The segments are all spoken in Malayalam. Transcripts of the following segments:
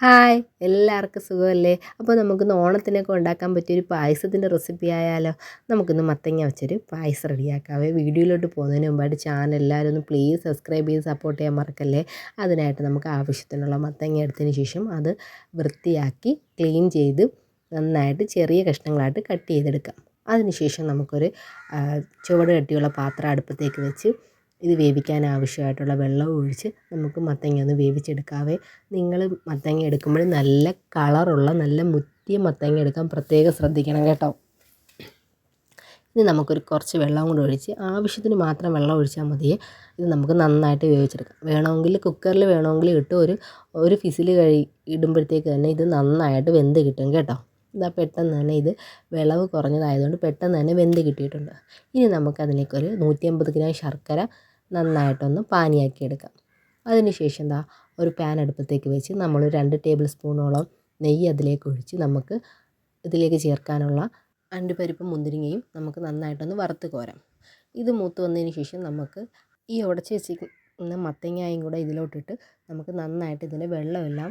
ഹായ് എല്ലാവർക്കും സുഖമല്ലേ? അപ്പോൾ നമുക്കിന്ന് ഓണത്തിനൊക്കെ ഉണ്ടാക്കാൻ പറ്റിയൊരു പായസത്തിന്റെ റെസിപ്പി ആയാലോ? നമുക്കിന്ന് മത്തങ്ങ വെച്ചൊരു പായസം റെഡിയാക്കാവേ. വീഡിയോയിലോട്ട് പോകുന്നതിന് മുമ്പായിട്ട് ചാനൽ എല്ലാവരും ഒന്ന് പ്ലീസ് സബ്സ്ക്രൈബ് ചെയ്ത് സപ്പോർട്ട് ചെയ്യാൻ മറക്കല്ലേ? അതിനായിട്ട് നമുക്ക് ആവശ്യത്തിനുള്ള മത്തങ്ങ എടുത്തതിന് ശേഷം അത് വൃത്തിയാക്കി ക്ലീൻ ചെയ്ത് നന്നായിട്ട് ചെറിയ കഷ്ണങ്ങളായിട്ട് കട്ട് ചെയ്തെടുക്കാം. അതിനുശേഷം നമുക്കൊരു ചുവട് കട്ടിയുള്ള പാത്രം അടുപ്പത്തേക്ക് വെച്ച് ഇത് വേവിക്കാൻ ആവശ്യമായിട്ടുള്ള വെള്ളം ഒഴിച്ച് നമുക്ക് മത്തങ്ങ ഒന്ന് വേവിച്ചെടുക്കാവേ. നിങ്ങൾ മത്തങ്ങ എടുക്കുമ്പോൾ നല്ല കളറുള്ള നല്ല മുറ്റിയ മത്തങ്ങ എടുക്കാൻ പ്രത്യേകം ശ്രദ്ധിക്കണം കേട്ടോ. ഇനി നമുക്കൊരു കുറച്ച് വെള്ളം കൂടി ഒഴിച്ച് ആവശ്യത്തിന് മാത്രം വെള്ളം ഒഴിച്ചാൽ മതിയേ. ഇത് നമുക്ക് നന്നായിട്ട് വേവിച്ചെടുക്കാം. വേണമെങ്കിൽ കുക്കറിൽ വേണമെങ്കിൽ ഇട്ട് ഒരു ഒരു ഫിസിൽ കഴി ഇടുമ്പോഴത്തേക്ക് തന്നെ ഇത് നന്നായിട്ട് വെന്ത് കിട്ടും കേട്ടോ. ഇതാ പെട്ടെന്ന് തന്നെ ഇത് വിളവ് കുറഞ്ഞതായതുകൊണ്ട് പെട്ടെന്ന് തന്നെ വെന്ത് കിട്ടിയിട്ടുണ്ട്. ഇനി നമുക്കതിലേക്കൊരു നൂറ്റി അമ്പത് ഗ്രാം ശർക്കര നന്നായിട്ടൊന്ന് പാനിയാക്കി എടുക്കാം അതിനുശേഷം എന്താ ഒരു പാൻ അടുപ്പത്തേക്ക് വെച്ച് നമ്മൾ രണ്ട് ടേബിൾ സ്പൂണോളം നെയ്യ് അതിലേക്ക് ഒഴിച്ച് നമുക്ക് ഇതിലേക്ക് ചേർക്കാനുള്ള അണ്ടിപ്പരിപ്പും മുന്തിരിങ്ങയും നമുക്ക് നന്നായിട്ടൊന്ന് വറുത്ത് കോരാം. ഇത് മൂത്ത് വന്നതിന് ശേഷം നമുക്ക് ഈ ഉടച്ച് വെച്ചിരിക്കുന്ന മത്തങ്ങായും കൂടെ ഇതിലോട്ടിട്ട് നമുക്ക് നന്നായിട്ട് ഇതിന്റെ വെള്ളമെല്ലാം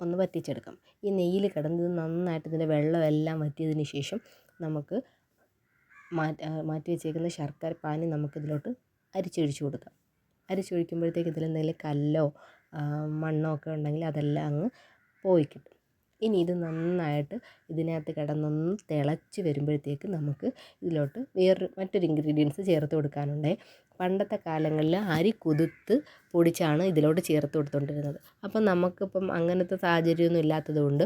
ഒന്ന് വറ്റിച്ചെടുക്കാം. ഈ നെയ്യിൽ കിടന്നത് നന്നായിട്ട് ഇതിന്റെ വെള്ളമെല്ലാം വറ്റിയതിന് ശേഷം നമുക്ക് മാറ്റി മാറ്റി വെച്ചേക്കുന്ന ശർക്കര പാനി നമുക്കിതിലോട്ട് അരിച്ചൊഴിച്ച് കൊടുക്കാം അരിച്ചൊഴിക്കുമ്പോഴത്തേക്ക് ഇതിലെന്തെങ്കിലും കല്ലോ മണ്ണോ ഒക്കെ ഉണ്ടെങ്കിൽ അതെല്ലാം അങ്ങ് പോയി കിട്ടും. ഇനി ഇത് നന്നായിട്ട് ഇതിനകത്ത് കിടന്നൊന്ന് തിളച്ച് വരുമ്പോഴത്തേക്ക് നമുക്ക് ഇതിലോട്ട് വേറൊരു മറ്റൊരു ഇൻഗ്രീഡിയൻസ് ചേർത്ത് കൊടുക്കാനുണ്ട്. പണ്ടത്തെ കാലങ്ങളിൽ അരി കുതിർത്ത് പൊടിച്ചാണ് ഇതിലോട്ട് ചേർത്ത് കൊടുത്തുകൊണ്ടിരുന്നത് അപ്പം നമുക്കിപ്പം അങ്ങനത്തെ സാഹചര്യമൊന്നും ഇല്ലാത്തത് കൊണ്ട്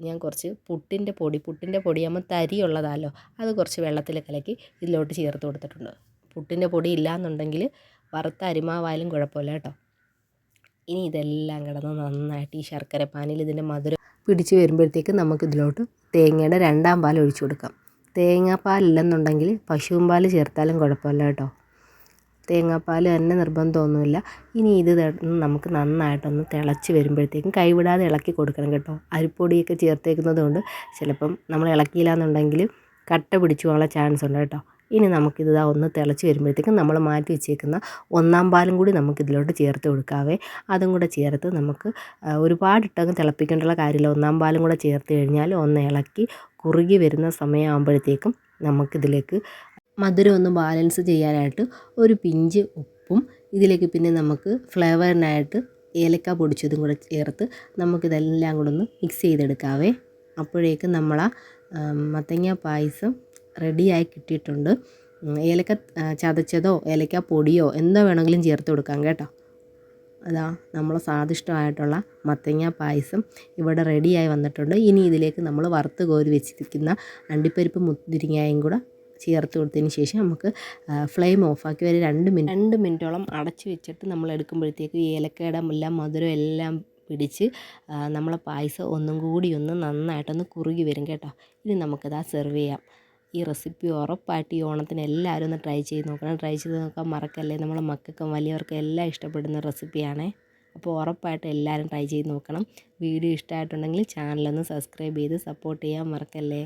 ഞാൻ കുറച്ച് പുട്ടിന്റെ പൊടി പുട്ടിന്റെ പൊടിയാകുമ്പോൾ തരിയുള്ളതാണല്ലോ അത് കുറച്ച് വെള്ളത്തിൽ കലക്കി ഇതിലോട്ട് ചേർത്ത് കൊടുത്തിട്ടുണ്ട്. പുട്ടിന്റെ പൊടി ഇല്ലയെന്നുണ്ടെങ്കിൽ വറുത്ത അരിമാവായാലും കുഴപ്പമില്ല കേട്ടോ. ഇനി ഇതെല്ലാം കിടന്ന് നന്നായിട്ട് ഈ ശർക്കര പാനിൽ ഇതിന്റെ മധുരം പിടിച്ച് വരുമ്പോഴത്തേക്ക് നമുക്കിതിലോട്ട് തേങ്ങയുടെ രണ്ടാം പാൽ ഒഴിച്ചു കൊടുക്കാം. തേങ്ങാപ്പാലില്ലെന്നുണ്ടെങ്കിൽ പശുവിൻ പാൽ ചേർത്താലും കുഴപ്പമില്ല കേട്ടോ. തേങ്ങാപ്പാൽ തന്നെ നിർബന്ധമൊന്നുമില്ല. ഇനി ഇത് നമുക്ക് നന്നായിട്ടൊന്ന് തിളച്ച് വരുമ്പോഴത്തേക്കും കൈവിടാതെ ഇളക്കി കൊടുക്കണം കേട്ടോ. അരിപ്പൊടിയൊക്കെ ചേർത്തേക്കുന്നത് കൊണ്ട് ചിലപ്പം നമ്മൾ ഇളക്കിയില്ല എന്നുണ്ടെങ്കിൽ കട്ട പിടിച്ചു പോകാനുള്ള ചാൻസ് ഉണ്ട് കേട്ടോ. ഇനി നമുക്കിത് ഒന്ന് തിളച്ച് വരുമ്പോഴത്തേക്കും നമ്മൾ മാറ്റി വെച്ചേക്കുന്ന ഒന്നാം പാലും കൂടി നമുക്കിതിലോട്ട് ചേർത്ത് കൊടുക്കാവേ. അതും കൂടെ ചേർത്ത് നമുക്ക് ഒരുപാട് ഇട്ടങ്ങ് തിളപ്പിക്കേണ്ടുള്ള കാര്യമില്ല. ഒന്നാം പാലും കൂടെ ചേർത്ത് കഴിഞ്ഞാൽ ഒന്ന് ഇളക്കി കുറുകി വരുന്ന സമയമാകുമ്പോഴത്തേക്കും നമുക്കിതിലേക്ക് മധുരം ഒന്ന് ബാലൻസ് ചെയ്യാനായിട്ട് ഒരു പിഞ്ച് ഉപ്പും ഇതിലേക്ക് പിന്നെ നമുക്ക് ഫ്ലേവറിനായിട്ട് ഏലക്ക പൊടിച്ചതും കൂടെ ചേർത്ത് നമുക്കിതെല്ലാം കൂടെ ഒന്ന് മിക്സ് ചെയ്തെടുക്കാവേ. അപ്പോഴേക്കും നമ്മൾ മത്തങ്ങ പായസം റെഡിയായി കിട്ടിയിട്ടുണ്ട്. ഏലക്ക ചതച്ചതോ ഏലക്ക പൊടിയോ എന്തോ വേണമെങ്കിലും ചേർത്ത് കൊടുക്കാം കേട്ടോ. അതാ നമ്മൾ സ്വാദിഷ്ടമായിട്ടുള്ള മത്തങ്ങ പായസം ഇവിടെ റെഡിയായി വന്നിട്ടുണ്ട്. ഇനി ഇതിലേക്ക് നമ്മൾ വറുത്ത് കോരി വെച്ചിരിക്കുന്ന അണ്ടിപ്പരിപ്പ് മുന്തിരിങ്ങയും കൂടെ ചേർത്ത് കൊടുത്തതിന് ശേഷം നമുക്ക് ഫ്ലെയിം ഓഫാക്കി വരെ രണ്ട് മിനിറ്റ് രണ്ട് മിനിറ്റോളം അടച്ച് വെച്ചിട്ട് നമ്മൾ എടുക്കുമ്പോഴത്തേക്ക് ഏലക്കയുടെ എല്ലാം മധുരം എല്ലാം പിടിച്ച് നമ്മളെ പായസം ഒന്നും കൂടി ഒന്ന് നന്നായിട്ടൊന്ന് കുറുകി വരും കേട്ടോ. ഇനി നമുക്കത് സെർവ് ചെയ്യാം. ഈ റെസിപ്പി ഉറപ്പായിട്ട് ഈ ഓണത്തിന് എല്ലാവരും ഒന്ന് ട്രൈ ചെയ്ത് നോക്കണം. ട്രൈ ചെയ്ത് നോക്കാൻ മറക്കല്ലേ? നമ്മുടെ മക്കൾക്കും വലിയവർക്കും എല്ലാം ഇഷ്ടപ്പെടുന്ന റെസിപ്പിയാണേ. അപ്പോൾ ഉറപ്പായിട്ട് എല്ലാവരും ട്രൈ ചെയ്ത് നോക്കണം. വീഡിയോ ഇഷ്ടമായിട്ടുണ്ടെങ്കിൽ ചാനലൊന്ന് സബ്സ്ക്രൈബ് ചെയ്ത് സപ്പോർട്ട് ചെയ്യാൻ മറക്കല്ലേ?